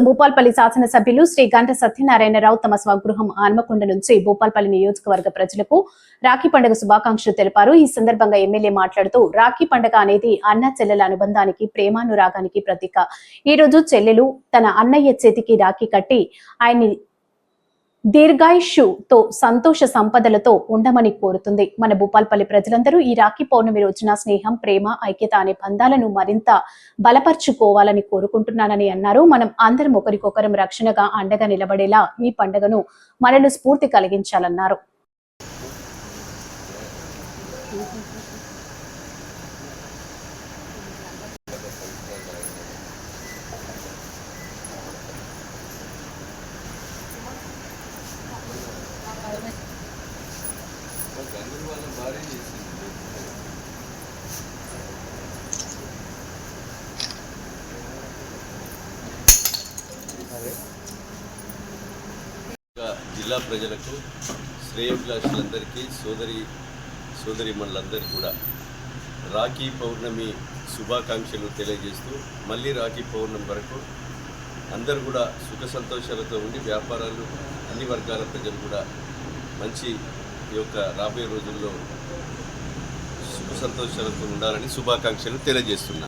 భూపాల్పల్లి శాసనసభ్యులు శ్రీ గంట సత్యనారాయణరావు తమ స్వగృహం ఆన్మకొండ నుంచి భూపాల్పల్లి నియోజకవర్గ ప్రజలకు రాఖీ పండుగ శుభాకాంక్షలు తెలిపారు. ఈ సందర్భంగా ఎమ్మెల్యే మాట్లాడుతూ రాఖీ పండుగ అనేది అన్న చెల్లెల అనుబంధానికి ప్రేమానురాగానికి ప్రతీక. ఈ రోజు చెల్లెలు తన అన్నయ్య చేతికి రాఖీ కట్టి ఆయన్ని దీర్ఘాయుష్యుతో సంతోష సంపదలతో ఉండమని కోరుతుంది. మన భూపాల్పల్లి ప్రజలందరూ ఈ రాఖీ పౌర్ణమి రోజున స్నేహం ప్రేమ ఐక్యత అనే బంధాలను మరింత బలపరుచుకోవాలని కోరుకుంటున్నానని అన్నారు. మనం అందరం ఒకరికొకరం రక్షణగా అండగా నిలబడేలా ఈ పండుగను మనలో స్ఫూర్తి కలిగించాలన్నారు. జిల్లా ప్రజలకు శ్రేయోభిలాషులందరికీ సోదరి సోదరి మనలందరికీ కూడా రాఖీ పౌర్ణమి శుభాకాంక్షలు తెలియజేస్తూ మళ్ళీ రాఖీ పౌర్ణమి వరకు అందరూ కూడా సుఖ సంతోషాలతో ఉండి వ్యాపారాలు అన్ని వర్గాల ప్రజలు కూడా మంచి ఈ యొక్క రాబోయే రోజుల్లో సుఖ సంతోషాలతో ఉండాలని శుభాకాంక్షలు తెలియజేస్తున్నాను.